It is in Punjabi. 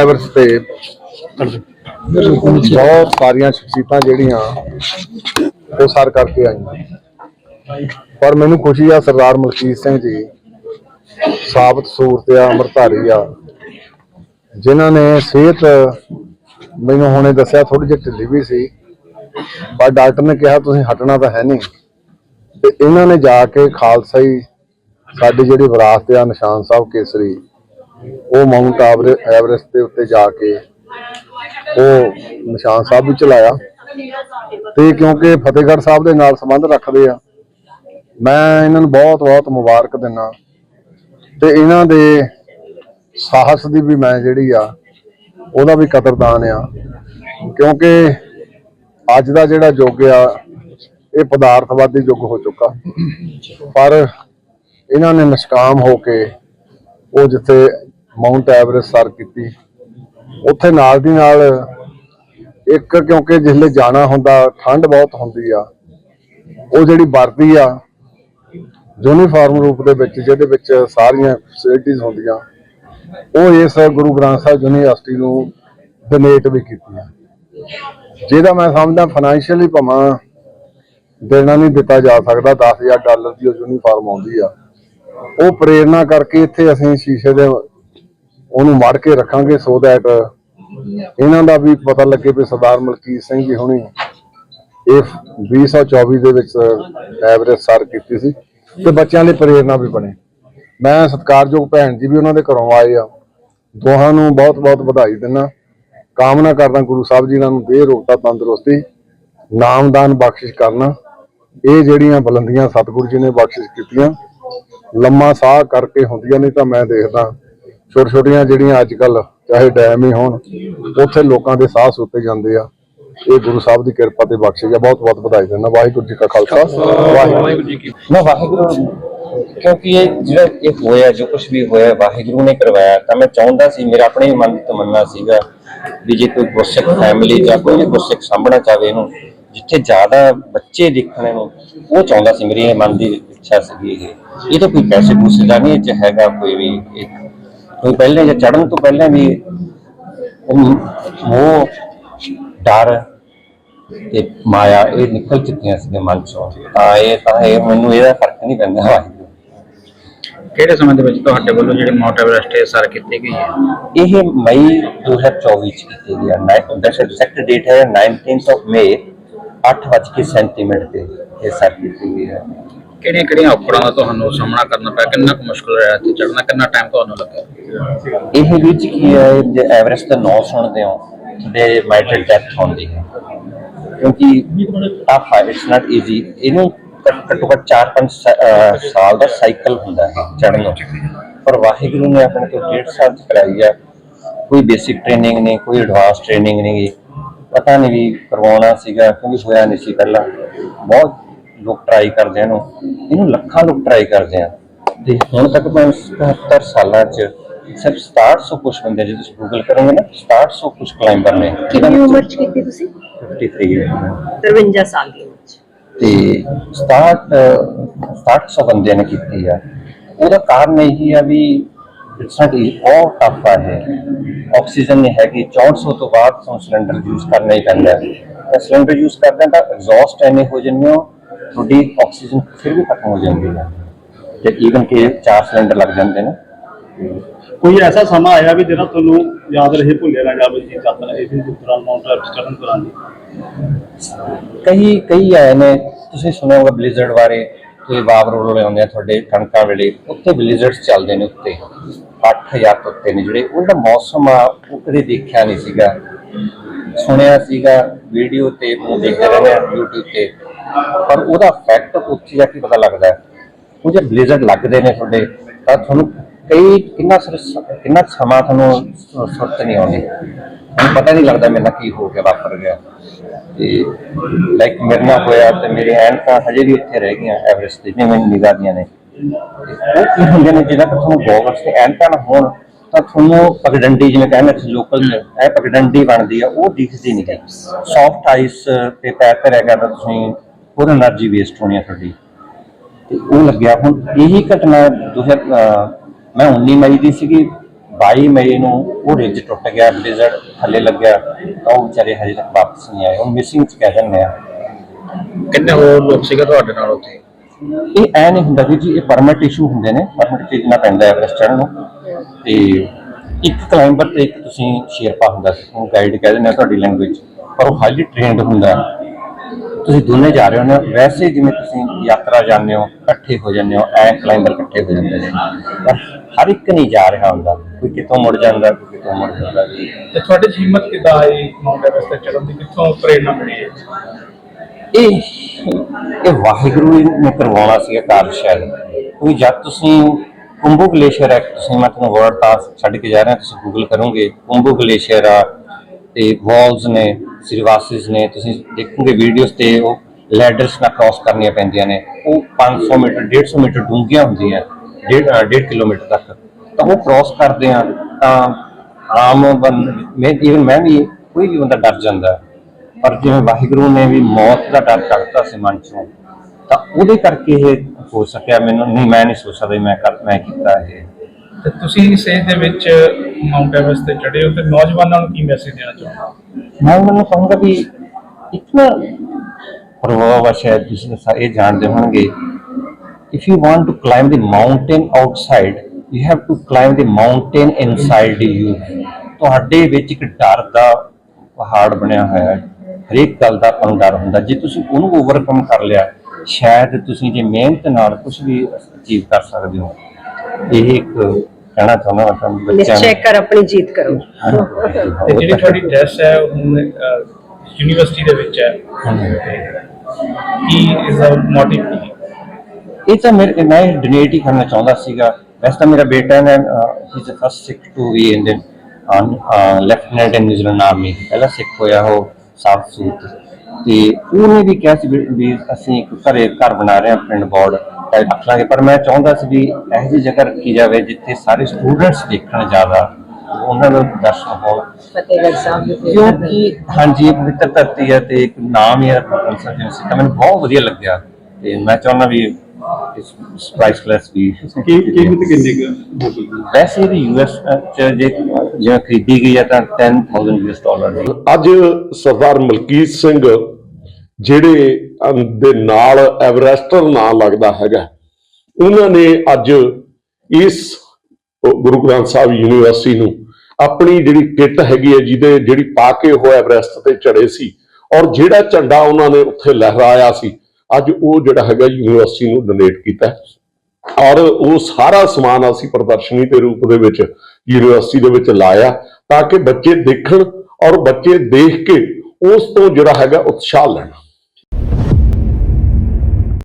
ਐਵਰਸ ਤੇ ਬਹੁਤ ਸਾਰੀਆਂ ਸ਼ਖਸੀਅਤਾਂ ਜਿਹੜੀਆਂ ਉਹ ਸਰ ਕਰਕੇ ਆਈਆਂ। ਪਰ ਮੈਨੂੰ ਖੁਸ਼ੀ ਆ ਸਰਦਾਰ ਮਲਕੀਤ ਸਿੰਘ ਜੀ, ਸਾਬਤ ਸੂਰਤ ਆ ਅਮਰਧਾਰੀ ਆ ਜਿਨ੍ਹਾਂ ਨੇ ਸਿਹਤ ਮੈਨੂੰ ਹੁਣੇ ਦੱਸਿਆ ਥੋੜੀ ਜਿਹੀ ਢਿੱਲੀ ਵੀ ਸੀ, ਪਰ ਡਾਕਟਰ ਨੇ ਕਿਹਾ, ਤੁਸੀਂ ਹਟਣਾ ਤਾਂ ਹੈ ਨਹੀਂ। ਤੇ ਇਹਨਾਂ ਨੇ ਜਾ ਕੇ ਖਾਲਸਾਈ, ਸਾਡੀ ਜਿਹੜੀ ਵਿਰਾਸਤ ਆ ਨਿਸ਼ਾਨ ਸਾਹਿਬ ਕੇਸਰੀ ਉਹ ਮਾਊਂਟ ਆਵਰੇ- ਐਵਰੈਸਟ ਦੇ ਉੱਤੇ ਜਾ ਕੇ ਉਹ ਨਿਸ਼ਾਨ ਸਾਹਿਬ ਵੀ ਚਲਾਇਆ। ਤੇ ਕਿਉਂਕਿ ਫਤਿਹਗੜ੍ਹ ਸਾਹਿਬ ਦੇ ਨਾਲ ਸੰਬੰਧ ਰੱਖਦੇ ਆ, ਮੈਂ ਇਹਨਾਂ ਨੂੰ ਬਹੁਤ ਬਹੁਤ ਮੁਬਾਰਕ ਦਿੰਦਾ ਤੇ ਇਹਨਾਂ ਦੇ ਸਾਹਸ ਦੀ ਵੀ ਮੈਂ ਜਿਹੜੀ ਆ, ਉਹਦਾ ਵੀ ਕਦਰਦਾਨ ਆ। ਕਿਉਂਕਿ ਅੱਜ ਦਾ ਜਿਹੜਾ ਯੁੱਗ ਆ, ਇਹ ਪਦਾਰਥਵਾਦੀ ਯੁੱਗ ਹੋ ਚੁੱਕਾ। ਪਰ ਇਹਨਾਂ ਨੇ ਨਿਸ਼ਕਾਮ ਹੋ ਕੇ ਉਹ ਜਿੱਥੇ ਮਾਊਂਟ ਐਵਰੈਸਟ ਸਰ ਕੀਤੀ। ਉੱਥੇ ਨਾਲ ਦੀ ਨਾਲ ਇੱਕ ਕਿਉਂਕਿ ਜਿਸਲੇ ਜਾਣਾ ਹੁੰਦਾ, ਠੰਡ ਬਹੁਤ ਹੁੰਦੀ ਆ, ਉਹ ਜਿਹੜੀ ਵਰਦੀ ਆ ਯੂਨੀਫਾਰਮ ਰੂਪ ਦੇ ਵਿੱਚ, ਜਿਹਦੇ ਵਿੱਚ ਸਾਰੀਆਂ ਫੈਸਿਲਿਟੀਆਂ ਹੁੰਦੀਆਂ, ਉਹ ਇਸ ਗੁਰੂ ਗ੍ਰੰਥ ਸਾਹਿਬ ਯੂਨੀਵਰਸਿਟੀ ਨੂੰ ਡੋਨੇਟ ਵੀ ਕੀਤੀਆਂ। ਜਿਹਦਾ ਮੈਂ ਸਮਝਦਾ ਫਾਈਨੈਂਸ਼ੀਅਲੀ ਭਾਵੇਂ, ਦੇਣਾ ਨਹੀਂ ਦਿੱਤਾ ਜਾ ਸਕਦਾ 10000 ਡਾਲਰ ਦੀ ਉਹ ਯੂਨੀਫਾਰਮ ਆਉਂਦੀ ਆ। ਉਹ ਪ੍ਰੇਰਣਾ ਕਰਕੇ ਇੱਥੇ ਅਸੀਂ ਸ਼ੀਸ਼ੇ ਦੇ ਉਹਨੂੰ ਮੜ ਕੇ ਰੱਖਾਂਗੇ ਸੋ ਦੈਟ ਇਹਨਾਂ ਦਾ ਵੀ ਪਤਾ ਲੱਗੇ ਵੀ ਸਰਦਾਰ ਮਲਕੀਤ ਸਿੰਘ ਜੀ ਹੁਣੀ ਇਹ 2024 ਦੇ ਵਿੱਚ ਐਵਰੇਜ ਸਰ ਕੀਤੀ ਸੀ ਤੇ ਬੱਚਿਆਂ ਲਈ ਪ੍ਰੇਰਣਾ ਵੀ ਬਣੇ। ਮੈਂ ਸਤਿਕਾਰਯੋਗ ਭੈਣ ਜੀ ਵੀ ਉਹਨਾਂ ਦੇ ਘਰੋਂ ਆਏ ਆ। ਦੋਹਾਂ ਨੂੰ ਬਹੁਤ ਬਹੁਤ ਵਧਾਈ ਦਿੰਦਾ। ਕਾਮਨਾ ਕਰਦਾ ਗੁਰੂ ਸਾਹਿਬ ਜੀ ਇਹਨਾਂ ਨੂੰ ਦੇਹ ਰੋਗਤਾ ਤੰਦਰੁਸਤੀ, ਨਾਮਦਾਨ ਬਖਸ਼ਿਸ਼ ਕਰਨਾ। ਇਹ ਜਿਹੜੀਆਂ ਬੁਲੰਦੀਆਂ ਸਤਿਗੁਰੂ ਜੀ ਨੇ ਬਖਸ਼ਿਸ਼ ਕੀਤੀਆਂ, ਲੰਮਾ ਸਾਹ ਕਰਕੇ ਹੁੰਦੀਆਂ ਨਹੀਂ ਤਾਂ ਮੈਂ ਦੇਖਦਾ ਛੋਟੇ ਛੋਟੀਆਂ ਜਿਹੜੀਆਂ ਅੱਜ ਕੱਲ ਚਾਹੇ ਡੈਮ ਹੀ ਹੋਣ ਉੱਥੇ ਲੋਕਾਂ ਦੇ ਸਾਹ ਸੁੱਤੇ ਜਾਂਦੇ ਆ। ਇਹ ਗੁਰੂ ਸਾਹਿਬ ਦੀ ਕਿਰਪਾ ਤੇ ਬਖਸ਼ਿਸ਼ ਆ। ਬਹੁਤ ਬਹੁਤ ਵਧਾਈ ਦਿੰਦਾ। ਵਾਹਿਗੁਰੂ ਜੀ ਕਾ ਖਾਲਸਾ। ਵਾਹਿਗੁਰੂ ਜੀ ਕੀ ਨਾ ਵਾਹਿਗੁਰੂ ਕਿਉਂਕਿ ਇਹ ਜਿਹੜਾ ਇਹ ਹੋਇਆ ਜੋ ਕੁਝ ਵੀ ਹੋਇਆ ਵਾਹਿਗੁਰੂ ਨੇ ਕਰਵਾਇਆ। ਤਾਂ ਮੈਂ ਚਾਹੁੰਦਾ ਸੀ ਮੇਰਾ ਆਪਣੇ ਮਨ ਦੀ ਤਮੰਨਾ ਸੀਗਾ ਵੀ ਜੇ ਕੋਈ ਗੁਰਸਿੱਖ ਫੈਮਿਲੀ ਜਾਂ ਕੋਈ ਗੁਰਸਿੱਖ ਸਾਂਭਣਾ ਚਾਹਵੇ ਇਹਨੂੰ ਜਿੱਥੇ ਜ਼ਿਆਦਾ ਬੱਚੇ ਦੇਖਣੇ ਨੂੰ ਉਹ ਚਾਹੁੰਦਾ ਸੀ ਮੇਰੀ ਇਹ ਮਨ ਦੀ ਇੱਛਾ ਸੀਗੀ ਇਹ। ਇਹ ਤਾਂ ਕੋਈ ਪੈਸੇ ਪੂਸੇ ਦਾ ਨਹੀਂ ਇਹ 'ਚ ਹੈਗਾ ਕੋਈ ਵੀ ਇੱਕ ਪਹਿਲੇ ਜਾਂ ਚੜਨ ਤੋਂ ਪਹਿਲਾਂ ਵੀ ਉਹ ਉਹ ਡਰ ਤੇ ਮਾਇਆ ਇਹ ਨਿਕਲ ਚੁੱਕੀਆਂ ਸੀ ਮਨ ਚੋਂ। ਤਾਂ ਇਹ ਤਾਂ ਇਹ ਮੈਨੂੰ ਇਹਦਾ ਫ਼ਰਕ ਨਹੀਂ ਪੈਂਦਾ ਵਾਹਿਗੁਰੂ। ਕਿਹੜੇ ਸਮੇਂ ਦੇ ਵਿੱਚ ਤੁਹਾਡੇ ਵੱਲੋਂ ਜਿਹੜੇ ਮਾਊਂਟ ਐਵਰੈਸਟ ਇਹ ਸਰ ਕੀਤੀ ਗਈ ਹੈ ਇਹ ਮਈ 2024 ਚ ਕੀਤੀ ਗਈ ਹੈ ਦੈਟਸ ਐਗਜ਼ੈਕਟ ਡੇਟ ਹੈ 19th ਆਫ ਮਈ 8:37 ਮਿੰਟ ਤੇ ਇਹ ਸਰ ਕੀਤੀ ਗਈ ਹੈ ਕਿਹੜੀਆਂ ਕਿਹੜੀਆਂ ਔਕੜਾਂ ਦਾ ਤੁਹਾਨੂੰ ਸਾਹਮਣਾ ਕਰਨਾ ਪਿਆ? ਕਿੰਨਾ ਕੁ ਮੁਸ਼ਕਲ ਰਿਹਾ ਇੱਥੇ ਚੜਨਾ ਕਿੰਨਾ ਟਾਈਮ ਤੁਹਾਨੂੰ ਲੱਗਾ ਇਹ ਵਿੱਚ ਕੀ ਹੈ, ਜੇ ਐਵਰੇਜ ਦਾ ਨਾਂ ਸੁਣਦੇ ਹੋ ਤੁਹਾਡੇ ਮਾਈਟਡ ਡੈਥ ਹੁੰਦੀ ਹੈ। ਕਿਉਂਕਿ ਟਫ ਹੈ ਇਟਸ ਨਾਟ ਈਜ਼ੀ ਇਹਨੂੰ ਘੱਟੋ ਘੱਟ 4-5 ਸਾਲ ਦਾ ਸਾਈਕਲ ਹੁੰਦਾ ਹੈ ਚੜ੍ਹਨ ਨੂੰ। ਪਰ ਵਾਹਿਗੁਰੂ ਨੇ ਆਪਣੇ ਤੋਂ ਡੇਢ ਸਾਲ ਚ ਕਰਾਈ ਹੈ। ਕੋਈ ਬੇਸਿਕ ਟ੍ਰੇਨਿੰਗ ਨਹੀਂ, ਕੋਈ ਐਡਵਾਂਸ ਟ੍ਰੇਨਿੰਗ ਨਹੀਂ। ਪਤਾ ਨਹੀਂ ਵੀ ਕਰਵਾਉਣਾ ਸੀਗਾ, ਕਿਉਂਕਿ ਹੋਇਆ ਨਹੀਂ ਸੀ ਪਹਿਲਾਂ। ਬਹੁਤ ਲੋਕ ਟਰਾਈ ਕਰਦੇ ਆ ਇਹਨੂੰ। ਇਹਨੂੰ ਲੱਖਾਂ ਲੋਕ ਟਰਾਈ ਕਰਦੇ ਆ। ਤੇ ਹੁਣ ਤੱਕ ਮੈਂ 77 ਸਾਲਾਂ ਚ ਸਿਰਫ 6700 ਕੁਝ ਬੰਦੇ ਜੇ ਤੁਸੀਂ ਗੂਗਲ ਕਰੋਗੇ ਨਾ 6700 ਕੁਝ ਕਲਾਈਂਬਰ ਨੇ। ਕਿੰਨੀ ਉਮਰ ਚ ਕੀਤੀ ਤੁਸੀਂ? 53 ਹੈ। 53 ਸਾਲ ਦੀ ਉਮਰ ਚ। ਤੇ 67 6700 ਬੰਦਿਆਂ ਨੇ ਕੀਤੀ ਆ। ਉਹਦਾ ਕਾਰਨ ਇਹ ਹੀ ਆ ਵੀ ਸਾਡੀ ਬਹੁਤ ਟਫ ਆ ਹੈ ਆਕਸੀਜਨ ਨਹੀਂ ਹੈਗੀ 6400 ਤੋਂ ਬਾਅਦ ਸਾਨੂੰ ਸਿਲੰਡਰ ਯੂਜ਼ ਕਰਨਾ ਹੀ ਪੈਂਦਾ। ਹੈ ਸਿਲੰਡਰ ਯੂਜ਼ ਕਰਦੇ ਤਾਂ ਐਗਜ਼ੌਸਟ ਐਨੇ ਹੋ ਜਾਂਦੇ ਹੋ ਤੁਹਾਡੀ ਆਕਸੀਜਨ ਫਿਰ ਵੀ ਖਤਮ ਹੋ ਜਾਂਦੀ ਹੈ। ਤੇ ਈਵਨ ਕਿ ਚਾਰ ਸਿਲੰਡਰ ਲੱਗ ਜਾਂਦੇ ਨੇ। ਕੋਈ ਐਸਾ ਸਮਾਂ ਆਇਆ ਵੀ ਜਿਹੜਾ ਤੁਹਾਨੂੰ ਯਾਦ ਰਹੇ ਭੁੱਲਿਆ ਨਾ ਜਾਵੇ ਜੀ ਯਾਤਰਾ ਇਹ ਵੀ ਦੌਰਾਨ ਮਾਊਂਟ ਚੜ੍ਹਨ ਦੌਰਾਨ ਕਈ ਕਈ ਆਏ ਨੇ ਤੁਸੀਂ ਸੁਣਿਆ ਹੋਗਾ ਬਲਿਜ਼ਰਡ ਬਾਰੇ ਕੋਈ ਵਾਵ ਰੋਲ ਆਉਂਦੇ ਆ ਤੁਹਾਡੇ ਕਣਕਾਂ ਵੇਲੇ ਉੱਥੇ ਬਲਿਜ਼ਰਡਸ ਚੱਲਦੇ ਨੇ ਉੱਤੇ। 8000 ਤੋਂ ਉੱਤੇ ਨੇ ਜਿਹੜੇ ਉਹਦਾ ਮੌਸਮ ਆ ਉਹ ਕਦੇ ਦੇਖਿਆ ਨਹੀਂ ਸੀਗਾ। ਸੁਣਿਆ ਸੀਗਾ ਵੀਡੀਓ ਤੇ ਉਹ ਦੇਖਦੇ ਰਹਿੰਦੇ ਆ YouTube ਤੇ। ਪਰ ਉਹਦਾ ਫੈਕਟ ਉੱਥੇ ਜਾ ਕੇ ਪਤਾ ਲੱਗਦਾ ਹੈ। ਉਹ ਜੇ ਬਲਿਜ਼ਰਡ ਲੱਗਦੇ ਨੇ ਤੁਹਾਡੇ, ਤਾਂ ਤੁਹਾਨੂੰ ਕਈ, ਕਿੰਨਾ ਸਰ- ਕਿੰਨਾ ਸਮਾਂ ਤੁਹਾਨੂੰ ਸੁਰਤ ਨਹੀਂ ਆਉਂਦੀ। ਤੁਹਾਨੂੰ ਪਤਾ ਨਹੀਂ ਲੱਗਦਾ ਮੇਰੇ ਨਾਲ ਕੀ ਹੋ ਗਿਆ, ਵਾਪਰ ਗਿਆ। ਤੇ ਲਾਈਕ ਮੇਰੇ ਨਾਲ ਹੋਇਆ ਤੇ ਮੇਰੇ ਐਨਕਾਂ ਹਜੇ ਵੀ ਉੱਥੇ ਰਹਿ ਗਈਆਂ ਐਵਰੇਸਟ ਤੇ, ਜਿਵੇਂ ਨਿਗਾਹ ਦੀਆਂ ਨੇ। ਉਹ ਕੀ ਹੁੰਦੇ ਨੇ ਜਿਹਨਾਂ ਤੁਹਾਨੂੰ ਗੋਗਲਸ ਤੇ ਐਨਕਾਂ ਹੋਣ, ਤਾਂ ਤੁਹਾਨੂੰ ਪਗਡੰਡੀ, ਜਿਵੇਂ ਕਹਿੰਦੇ ਤੁਸੀਂ ਲੋਕਲ ਇਹ ਪਗਡੰਡੀ ਬਣਦੀ ਆ, ਉਹ ਦਿਖਦੀ ਨਹੀਂ। ਗਈ ਸੌਫਟ ਆਈਸ ਤੇ ਪੈਰ ਤੇ ਰਹਿ ਗਿਆ ਤਾਂ ਤੁਸੀਂ ਉਹਦਾ એનર્ਜੀ ਵੇਸਟ ਹੋਣੀ ਆ ਤੁਹਾਡੀ ਤੇ ਉਹ ਲੱਗਿਆ ਹੁਣ ਇਹੀ ਘਟਨਾ 2000 ਮੈਂ 19 ਮਈ ਦੀ ਸੀਗੀ 22 ਮਈ ਨੂੰ ਉਹ ਰਿਜ ਟੁੱਟ ਗਿਆ ਬਲਿਜ਼ਰਡ ਥੱਲੇ ਲੱਗਿਆ ਤਾਂ ਉਹ ਵਿਚਾਰੇ ਹਜੇ ਤੱਕ ਵਾਪਸ ਨਹੀਂ ਆਏ ਉਹ ਮਿਸਿੰਗ ਚ ਕਹਿ ਜਾਂਦੇ ਆ। ਕਿੰਨੇ ਹੋਰ ਲੋਕ ਸੀਗਾ ਤੁਹਾਡੇ ਨਾਲ ਉੱਥੇ? ਇਹ ਐ ਨਹੀਂ ਹੁੰਦਾ ਵੀ ਜੀ ਇਹ ਪਰਮਿਟ ਇਸ਼ੂ ਹੁੰਦੇ ਨੇ ਪਰਮਿਟ ਖਰੀਦਣਾ ਪੈਂਦਾ ਹੈ ਰੈਸਟੋਰੈਂਟ ਨੂੰ। ਤੇ ਇੱਕ ਕਲਾਈਂਬਰ ਤੇ ਇੱਕ ਤੁਸੀਂ ਸ਼ੇਰਪਾ ਹੁੰਦਾ ਸੀ ਉਹ ਗਾਈਡ ਕਹਿੰਦੇ ਨੇ ਤੁਹਾਡੀ ਲੈਂਗੁਏਜ ਪਰ ਉਹ ਹਾਈਲੀ ਟ੍ਰੇਨਡ ਹੁੰਦਾ। ਤੁਸੀਂ ਦੋਨੇ ਜਾ ਰਹੇ ਹੋ ਨਾ ਵੈਸੇ ਜਿਵੇਂ ਤੁਸੀਂ ਯਾਤਰਾ ਜਾਂਦੇ ਹੋ ਇਕੱਠੇ ਹੋ ਜਾਂਦੇ ਹੋ ਐ ਕਲਾਈਂਬਰ ਇਕੱਠੇ ਹੋ ਜਾਂਦੇ ਨੇ। ਪਰ ਹਰ ਇੱਕ ਨਹੀਂ ਜਾ ਰਿਹਾ ਹੁੰਦਾ ਕੋਈ ਕਿਤੋਂ ਮੁੜ ਜਾਂਦਾ ਕੋਈ ਕਿਤੋਂ ਮੁੜ ਜਾਂਦਾ। ਤੇ ਤੁਹਾਡੀ ਹਿੰਮਤ ਕਿੱਦਾਂ ਆਈ ਮਾਊਂਟ ਐਵਰੈਸਟ ਤੇ ਚੜ੍ਹਨ ਦੀ ਕਿੱਥੋਂ ਪ੍ਰੇਰਣਾ ਮਿਲੀ ਹੈ ਇਹ ਇਹ ਵਾਹਿਗੁਰੂ ਨੇ ਕਰਵਾਉਣਾ ਸੀ ਕਾਰਜ ਸ਼ਾਇਦ। ਕਿਉਂਕਿ ਜਦ ਤੁਸੀਂ ਕੁੰਭੂ ਗਲੇਸ਼ੀਅਰ ਹੈ ਤੁਸੀਂ ਮੈਂ ਤੁਹਾਨੂੰ ਵਰਡ ਪਾਸ ਛੱਡ ਕੇ ਜਾ ਰਿਹਾ ਤੁਸੀਂ ਗੂਗਲ ਕਰੋਗੇ ਕੁੰਭੂ ਗਲੇਸ਼ੀਅਰ ਆ ਤੇ ਵਾਲਸ ਨੇ ਸਿਰਵਾਸਿਸ ਨੇ ਤੁਸੀਂ ਦੇਖੋਗੇ ਵੀਡੀਓਜ਼ ਤੇ ਉਹ ਲੈਡਰਸ ਨਾਲ ਕ੍ਰਾਸ ਕਰਨੀਆਂ ਪੈਂਦੀਆਂ ਨੇ। ਉਹ 500 ਮੀਟਰ 150 ਮੀਟਰ ਡੂੰਘੀਆਂ ਹੁੰਦੀਆਂ ਡੇਢ ਅ, ਡੇਢ ਕਿਲੋਮੀਟਰ ਤੱਕ। ਤਾਂ ਉਹ ਕ੍ਰਾਸ ਕਰਦੇ ਆ ਤਾਂ ਆਮ ਬੰਦ ਮੈਂ even ਮੈਂ ਵੀ ਕੋਈ ਵੀ ਬੰਦਾ ਡਰ ਜਾਂਦਾ। ਪਰ ਜਿਵੇਂ ਵਾਹਿਗੁਰੂ ਨੇ ਵੀ ਮੌਤ ਦਾ ਡਰ ਕੱਢਤਾ ਸੀ ਮਨ ਚੋਂ ਤਾਂ ਉਹਦੇ ਕਰਕੇ ਇਹ ਹੋ ਸਕਿਆ ਮੈਨੂੰ। ਨਹੀਂ ਮੈਂ ਨਹੀਂ ਸੋਚ ਸਕਦਾ ਮੈਂ ਕਰ ਮੈਂ ਕੀਤਾ ਇਹ। ਤੇ ਤੁਸੀਂ ਸੇਜ ਦੇ ਵਿੱਚ ਮਾਊਂਟ ਐਵਰੈਸਟ ਤੇ ਚੜ੍ਹੇ ਹੋ ਤੇ ਨੌਜਵਾਨਾਂ ਨੂੰ ਕੀ ਮੈਸੇਜ ਦੇਣਾ ਚਾਹੁੰਦੇ ਮੈਂ ਉਹਨਾਂ ਨੂੰ ਕਹੂੰਗਾ ਵੀ ਇਤਨਾ ਪ੍ਰਭਾਵ ਹੈ ਸ਼ਾਇਦ ਤੁਸੀਂ ਸਾ- ਜਾਣਦੇ ਹੋਣਗੇ। If you want to climb the mountain outside, you have to climb the mountain inside you ਤੁਹਾਡੇ ਵਿੱਚ ਇੱਕ ਡਰ ਦਾ ਪਹਾੜ ਬਣਿਆ ਹੋਇਆ ਹੈ। ਹਰੇਕ ਗੱਲ ਦਾ ਆਪਾਂ ਨੂੰ ਡਰ ਹੁੰਦਾ। ਜੇ ਤੁਸੀਂ ਉਹਨੂੰ ਓਵਰਕਮ ਕਰ ਲਿਆ, ਸ਼ਾਇਦ ਤੁਸੀਂ ਜੇ ਮਿਹਨਤ ਨਾਲ ਕੁਝ ਵੀ ਅਚੀਵ ਕਰ ਸਕਦੇ ਹੋ। ਇਹ ਇੱਕ ਕਹਿਣਾ ਚਾਹੁੰਦਾ ਹਾਂ ਤੁਹਾਨੂੰ ਬੱਚਿਆਂ ਨਿਸ਼ਚੈ ਕਰ ਆਪਣੀ ਜੀਤ ਕਰੋ। ਤੇ ਜਿਹੜੀ ਤੁਹਾਡੀ ਡਰੈਸ ਹੈ ਉਹ ਯੂਨੀਵਰਸਿਟੀ ਦੇ ਵਿੱਚ ਹੈ। ਕੀ ਇਸ ਦਾ ਮੋਟਿਵ ਕੀ ਹੈ? ਇਹ ਤਾਂ ਮੇਰੇ ਮੈਂ ਡੋਨੇਟ ਹੀ ਕਰਨਾ ਚਾਹੁੰਦਾ ਸੀਗਾ। ਵੈਸੇ ਤਾਂ ਮੇਰਾ ਬੇਟਾ ਨੇ ਹੀ is first Sikh to be Indian lieutenant in New Zealand army ਪਹਿਲਾ ਸਿੱਖ ਹੋਇਆ ਉਹ ਸਾਊਥ ਸੂਟ ਤੇ ਉਹਨੇ ਵੀ ਕਿਹਾ ਸੀ ਵੀ- ਵੀ ਅਸੀਂ ਇੱਕ ਘਰੇ ਘਰ ਬਣਾ ਰਹੇ ਹਾਂ ਪਿੰਡ ਬੋਰਡ ਰੱਖ ਲਾਂਗੇ। ਪਰ ਮੈਂ ਚਾਹੁੰਦਾ ਸੀ ਵੀ ਇਹੋ ਜਿਹੀ ਜਗ੍ਹਾ ਰੱਖੀ ਜਾਵੇ ਜਿੱਥੇ ਸਾਰੇ ਸਟੂਡੈਂਟਸ ਦੇਖਣ ਜ਼ਿਆਦਾ ਉਹਨਾਂ ਨੂੰ ਦਰਸ਼ਨ ਹੋਣ। ਫਤਿਹਗੜ੍ਹ ਸਾਹਿਬ ਦੇ ਤੇ ਕਿਉਂਕਿ ਹਾਂਜੀ ਇਹ ਪਵਿੱਤਰ ਧਰਤੀ ਹੈ ਤੇ ਇੱਕ ਨਾਮ ਹੀ ਹੈ ਕੰਸਰ ਯੂਨੀਵਰਸਿਟੀ ਤਾਂ ਮੈਨੂੰ ਬਹੁਤ ਵਧੀਆ ਲੱਗਿਆ ਤੇ ਮੈਂ ਚਾਹੁੰਦਾ ਵੀ ਇਸ ਪ੍ਰਾਈਸਲੈਸ ਵੀ ਕੀ ਕੀਮਤ ਕਿੰਨੀ ਕੁ ਵੈਸੇ ਵੀ ਯੂਐਸ ਚ ਜੇ ਜਿਵੇਂ ਖਰੀਦੀ ਗਈ ਹੈ ਤਾਂ 10000 ਯੂਐਸ ਡਾਲਰ ਦੀ। ਅੱਜ ਸਰਦਾਰ ਮਲਕੀਤ ਸਿੰਘ ਜਿਹੜੇ ਦੇ ਨਾਲ ਐਵਰੈਸਟਰ ਨਾਂ ਲੱਗਦਾ ਹੈਗਾ। ਉਹਨਾਂ ਨੇ ਅੱਜ ਇਸ ਗੁਰੂ ਗ੍ਰੰਥ ਸਾਹਿਬ ਯੂਨੀਵਰਸਿਟੀ ਨੂੰ ਆਪਣੀ ਜਿਹੜੀ ਕਿੱਟ ਹੈਗੀ ਹੈ, ਜਿਹਦੇ ਜਿਹੜੀ ਪਾ ਕੇ ਉਹ ਐਵਰੈਸਟ ਤੇ ਚੜੇ ਸੀ ਔਰ ਜਿਹੜਾ ਝੰਡਾ ਉਹਨਾਂ ਨੇ ਉੱਥੇ ਲਹਿਰਾਇਆ ਸੀ, ਅੱਜ ਉਹ ਜਿਹੜਾ ਹੈਗਾ ਯੂਨੀਵਰਸਿਟੀ ਨੂੰ ਡੋਨੇਟ ਕੀਤਾ ਔਰ ਉਹ ਸਾਰਾ ਸਮਾਨ ਅਸੀਂ ਪ੍ਰਦਰਸ਼ਨੀ ਦੇ ਰੂਪ ਦੇ ਵਿੱਚ ਯੂਨੀਵਰਸਿਟੀ ਦੇ ਵਿੱਚ ਲਾਇਆ ਤਾਂ ਕਿ ਬੱਚੇ ਦੇਖਣ ਔਰ ਬੱਚੇ ਦੇਖ ਕੇ ਉਸ ਤੋਂ ਜਿਹੜਾ ਹੈਗਾ ਉਤਸ਼ਾਹ ਲੈਣ।